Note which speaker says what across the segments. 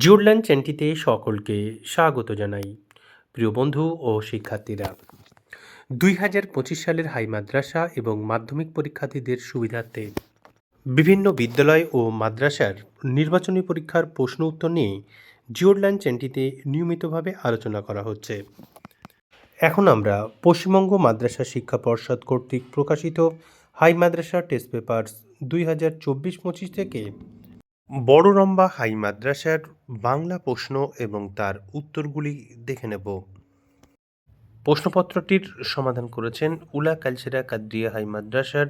Speaker 1: জুরল্যান্ড চ্যানেলটিতে সকলকে স্বাগত জানাই, প্রিয় বন্ধু ও শিক্ষার্থীরা। দুই হাজার পঁচিশ সালের হাই মাদ্রাসা এবং মাধ্যমিক পরীক্ষার্থীদের সুবিধার্থে বিভিন্ন বিদ্যালয় ও মাদ্রাসার নির্বাচনী পরীক্ষার প্রশ্ন উত্তর নিয়ে জিওরল্যান্ড চ্যানেলটিতে নিয়মিতভাবে আলোচনা করা হচ্ছে। এখন আমরা পশ্চিমবঙ্গ মাদ্রাসা শিক্ষা পর্ষদ কর্তৃক প্রকাশিত হাই মাদ্রাসা টেস্ট পেপার্স দুই হাজার চব্বিশ পঁচিশ থেকে বড় রম্বা হাই মাদ্রাসার বাংলা প্রশ্ন এবং তার উত্তরগুলি দেখে নেব। প্রশ্নপত্রটির সমাধান করেছেন উলা কালচেরা কাদ্রিয়া হাই মাদ্রাসার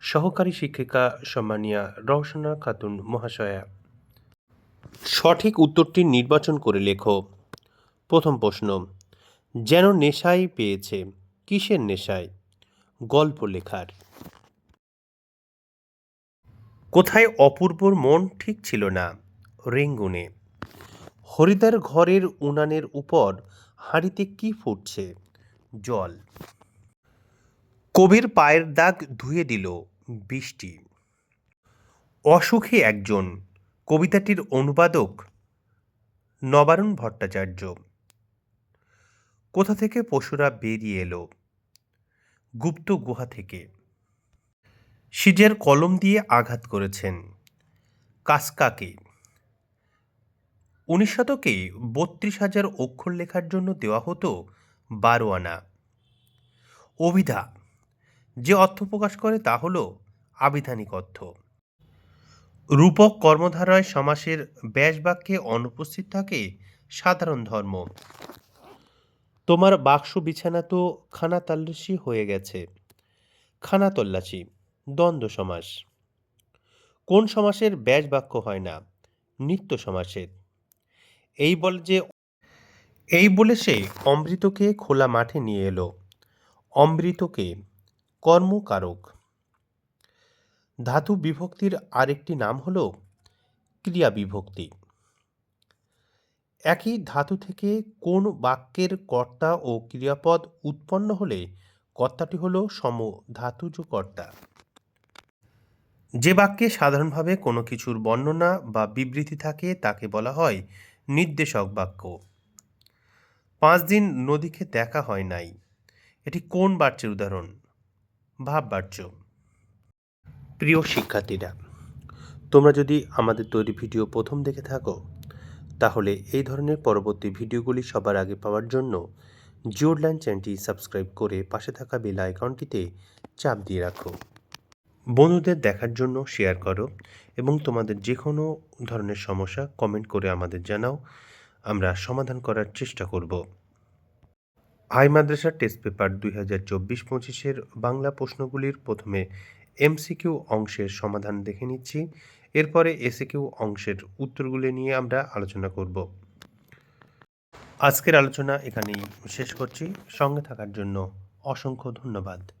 Speaker 1: সহকারী শিক্ষিকা সম্মানিয়া রওশনা খাতুন মহাশয়া। সঠিক উত্তরটি নির্বাচন করে লেখো। প্রথম প্রশ্ন, যেন নেশাই পেয়েছে, কিসের নেশায়? গল্প লেখার। কোথায় অপূর্বর মন ঠিক ছিল না, রেঙ্গুনে। হরিদার ঘরের উনানের উপর হাঁড়িতে কি ফুটছে? জল। কবির পায়ের দাগ ধুয়ে দিল বৃষ্টি। অসুখী একজন, কবিতাটির অনুবাদক নবারুণ ভট্টাচার্য। কোথা থেকে পশুরা বেরিয়ে এলো? গুপ্ত গুহা থেকে। সিজের কলম দিয়ে আঘাত করেছেন। কাসকাকে। উনিশ শতকে বত্রিশ হাজার অক্ষর লেখার জন্য দেওয়া হতো বারো আনা অভিধা, যে অর্থ প্রকাশ করে তা হল আবিধানিক অর্থ। রূপক কর্মধারায় সমাসের ব্যাস বাক্যে অনুপস্থিত থাকে সাধারণ ধর্ম। তোমার বাক্স বিছানা তো খানা তল্লাশি হয়ে গেছে। খানা তল্লাশি দ্বন্দ্ব সমাস। কোন সমাসের ব্যাস বাক্য হয় না? নিত্য সমাসের। এই বল যে এই বলে সে অমৃতকে খোলা মাঠে নিয়ে এলো। অমৃতকে কর্মকারক। ধাতু বিভক্তির আরেকটি নাম হল ক্রিয়া বিভক্তি। একই ধাতু থেকে কোন বাক্যের কর্তা ও ক্রিয়াপদ উৎপন্ন হলে কর্তাটি হল সম ধাতুজ কর্তা যে বাক্যে সাধারণভাবে কোনো কিছুর বর্ণনা বা বিবৃতি থাকে তাকে বলা হয় নির্দেশক বাক্য। পাঁচ দিন নদীকে দেখা হয় নাই। এটি কোন বাচ্যের উদাহরণ? ভাব বাচ্য প্রিয় শিক্ষার্থীরা, তোমরা যদি আমাদের তৈরি ভিডিও প্রথম দেখে থাকো, তাহলে এই ধরনের পরবর্তী ভিডিওগুলি সবার আগে পাওয়ার জন্য জিওরল্যান্ড চ্যানেলটি সাবস্ক্রাইব করে পাশে থাকা বেল আইকনটিতে চাপ দিয়ে রাখো। বন্ধুদের দেখার জন্য শেয়ার করো এবং তোমাদের যে কোনো ধরনের সমস্যা কমেন্ট করে আমাদের জানাও। আমরা সমাধান করার চেষ্টা করব। হাই মাদ্রাসা টেস্ট পেপার দুই হাজার চব্বিশ পঁচিশের বাংলা প্রশ্নগুলির প্রথমে এমসিকিউ অংশের সমাধান দেখে নিচ্ছি। এরপরে এসিকিউ অংশের উত্তরগুলি নিয়ে আমরা আলোচনা করব। আজকের আলোচনা এখানেই শেষ করছি। সঙ্গে থাকার জন্য অসংখ্য ধন্যবাদ।